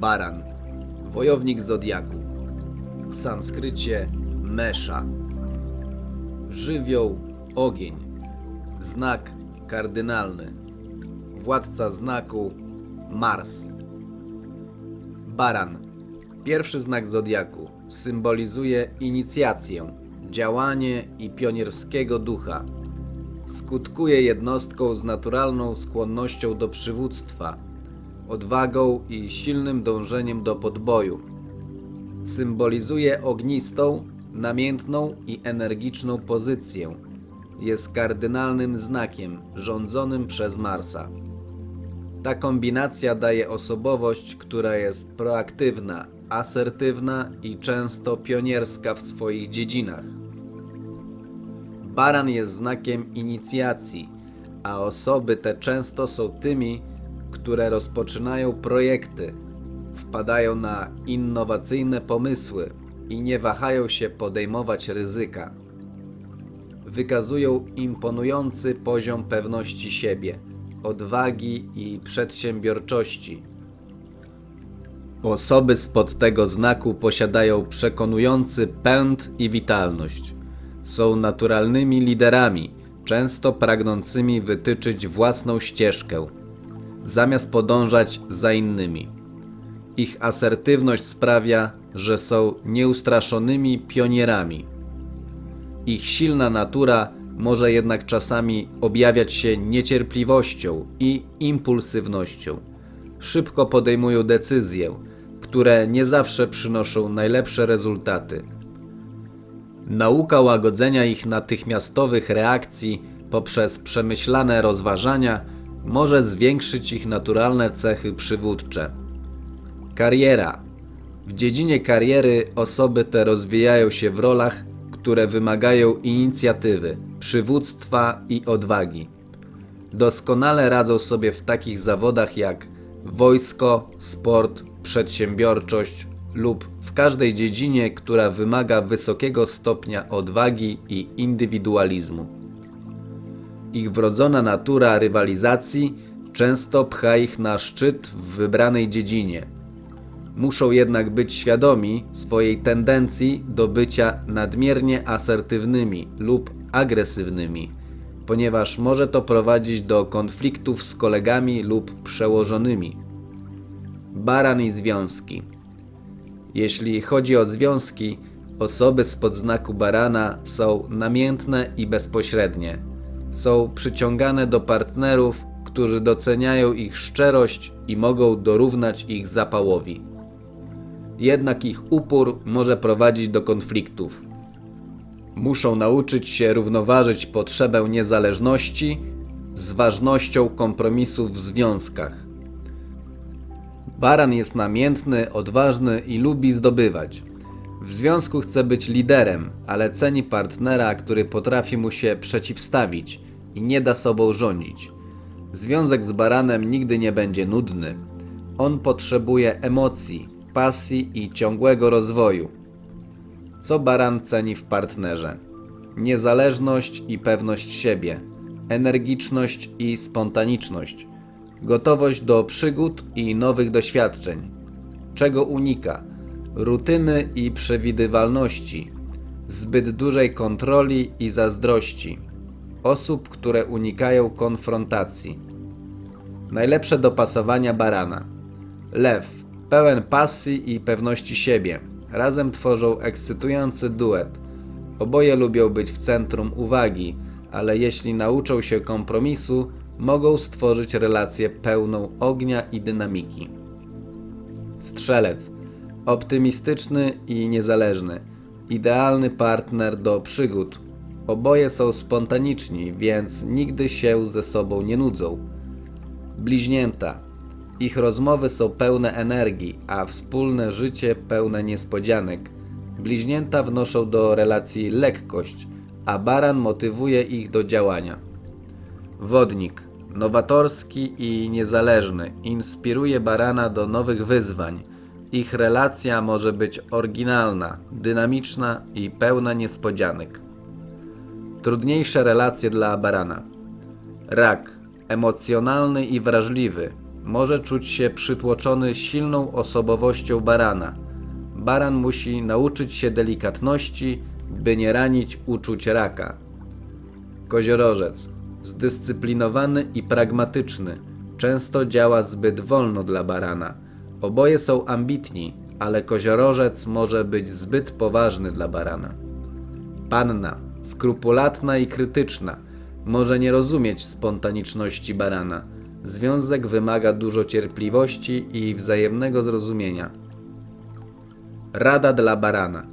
Baran, wojownik zodiaku. W sanskrycie Mesza. Żywioł ogień. Znak kardynalny. Władca znaku Mars. Baran. Pierwszy znak zodiaku. Symbolizuje inicjację, działanie i pionierskiego ducha. Skutkuje jednostką z naturalną skłonnością do przywództwa, odwagą i silnym dążeniem do podboju. Symbolizuje ognistą, namiętną i energiczną pozycję. Jest kardynalnym znakiem rządzonym przez Marsa. Ta kombinacja daje osobowość, która jest proaktywna, asertywna i często pionierska w swoich dziedzinach. Baran jest znakiem inicjacji, a osoby te często są tymi, które rozpoczynają projekty, wpadają na innowacyjne pomysły i nie wahają się podejmować ryzyka. Wykazują imponujący poziom pewności siebie, odwagi i przedsiębiorczości. Osoby spod tego znaku posiadają przekonujący pęd i witalność. Są naturalnymi liderami, często pragnącymi wytyczyć własną ścieżkę, zamiast podążać za innymi. Ich asertywność sprawia, że są nieustraszonymi pionierami. Ich silna natura może jednak czasami objawiać się niecierpliwością i impulsywnością. Szybko podejmują decyzje, które nie zawsze przynoszą najlepsze rezultaty. Nauka łagodzenia ich natychmiastowych reakcji poprzez przemyślane rozważania może zwiększyć ich naturalne cechy przywódcze. Kariera. W dziedzinie kariery osoby te rozwijają się w rolach, które wymagają inicjatywy, przywództwa i odwagi. Doskonale radzą sobie w takich zawodach jak wojsko, sport, przedsiębiorczość lub w każdej dziedzinie, która wymaga wysokiego stopnia odwagi i indywidualizmu. Ich wrodzona natura rywalizacji często pcha ich na szczyt w wybranej dziedzinie. Muszą jednak być świadomi swojej tendencji do bycia nadmiernie asertywnymi lub agresywnymi, ponieważ może to prowadzić do konfliktów z kolegami lub przełożonymi. Baran i związki. Jeśli chodzi o związki, osoby spod znaku barana są namiętne i bezpośrednie. Są przyciągane do partnerów, którzy doceniają ich szczerość i mogą dorównać ich zapałowi. Jednak ich upór może prowadzić do konfliktów. Muszą nauczyć się równoważyć potrzebę niezależności z ważnością kompromisów w związkach. Baran jest namiętny, odważny i lubi zdobywać. W związku chce być liderem, ale ceni partnera, który potrafi mu się przeciwstawić i nie da sobą rządzić. Związek z baranem nigdy nie będzie nudny. On potrzebuje emocji, pasji i ciągłego rozwoju. Co baran ceni w partnerze? Niezależność i pewność siebie, energiczność i spontaniczność, gotowość do przygód i nowych doświadczeń. Czego unika? Rutyny i przewidywalności, zbyt dużej kontroli i zazdrości, osób, które unikają konfrontacji. Najlepsze dopasowania barana. Lew, pełen pasji i pewności siebie. Razem tworzą ekscytujący duet. Oboje lubią być w centrum uwagi, ale jeśli nauczą się kompromisu, mogą stworzyć relację pełną ognia i dynamiki. Strzelec. Optymistyczny i niezależny. Idealny partner do przygód. Oboje są spontaniczni, więc nigdy się ze sobą nie nudzą. Bliźnięta. Ich rozmowy są pełne energii, a wspólne życie pełne niespodzianek. Bliźnięta wnoszą do relacji lekkość, a baran motywuje ich do działania. Wodnik. Nowatorski i niezależny. Inspiruje barana do nowych wyzwań. Ich relacja może być oryginalna, dynamiczna i pełna niespodzianek. Trudniejsze relacje dla barana. Rak. Emocjonalny i wrażliwy. może czuć się przytłoczony silną osobowością barana. Baran musi nauczyć się delikatności, by nie ranić uczuć raka. Koziorożec. Zdyscyplinowany i pragmatyczny. Często działa zbyt wolno dla barana. Oboje są ambitni, ale koziorożec może być zbyt poważny dla barana. Panna. Skrupulatna i krytyczna. Może nie rozumieć spontaniczności barana. Związek wymaga dużo cierpliwości i wzajemnego zrozumienia. Rada dla barana.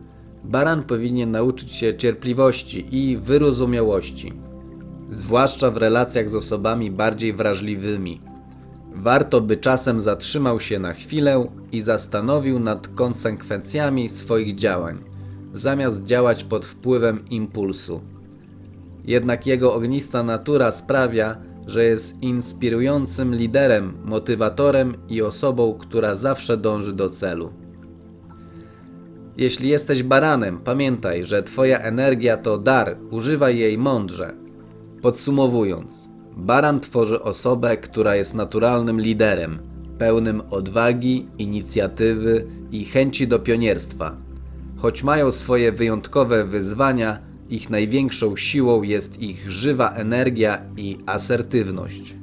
Baran powinien nauczyć się cierpliwości i wyrozumiałości, zwłaszcza w relacjach z osobami bardziej wrażliwymi. Warto by czasem zatrzymał się na chwilę i zastanowił nad konsekwencjami swoich działań, zamiast działać pod wpływem impulsu. Jednak jego ognista natura sprawia, że jest inspirującym liderem, motywatorem i osobą, która zawsze dąży do celu. Jeśli jesteś baranem, pamiętaj, że Twoja energia to dar, używaj jej mądrze. Podsumowując, baran tworzy osobę, która jest naturalnym liderem, pełnym odwagi, inicjatywy i chęci do pionierstwa. Choć mają swoje wyjątkowe wyzwania, ich największą siłą jest ich żywa energia i asertywność.